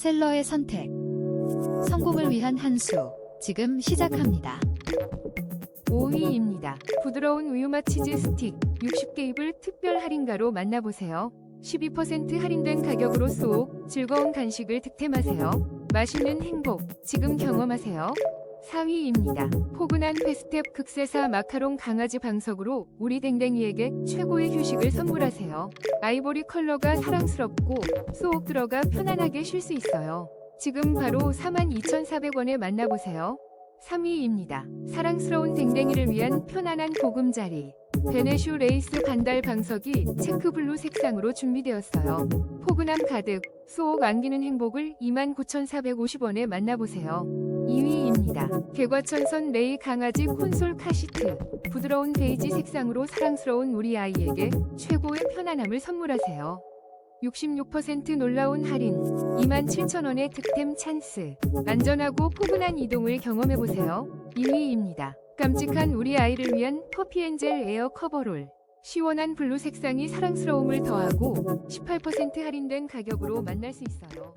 셀러의 선택. 성공을 위한 한 수. 지금 시작합니다. 5위입니다. 부드러운 우유맛 치즈 스틱 60개 입을 특별 할인가로 만나보세요. 12% 할인된 가격으로 쏙 즐거운 간식을 득템하세요. 맛있는 행복 지금 경험하세요. 4위입니다. 포근한 페스텝 극세사 마카롱 강아지 방석으로 우리 댕댕이에게 최고의 휴식을 선물하세요. 아이보리 컬러가 사랑스럽고 쏙 들어가 편안하게 쉴 수 있어요. 지금 바로 42,400원에 만나보세요. 3위입니다. 사랑스러운 댕댕이를 위한 편안한 보금자리. 베네슈 레이스 반달 방석이 체크블루 색상으로 준비되었어요. 포근함 가득, 쏙 안기는 행복을 29,450원에 만나보세요. 2위입니다. 개과천선 레이 강아지 콘솔 카시트. 부드러운 베이지 색상으로 사랑스러운 우리 아이에게 최고의 편안함을 선물하세요. 66% 놀라운 할인, 27,000원의 득템 찬스. 안전하고 포근한 이동을 경험해보세요. 2위입니다. 깜찍한 우리 아이를 위한 퍼피엔젤 에어 커버롤. 시원한 블루 색상이 사랑스러움을 더하고 18% 할인된 가격으로 만날 수 있어요.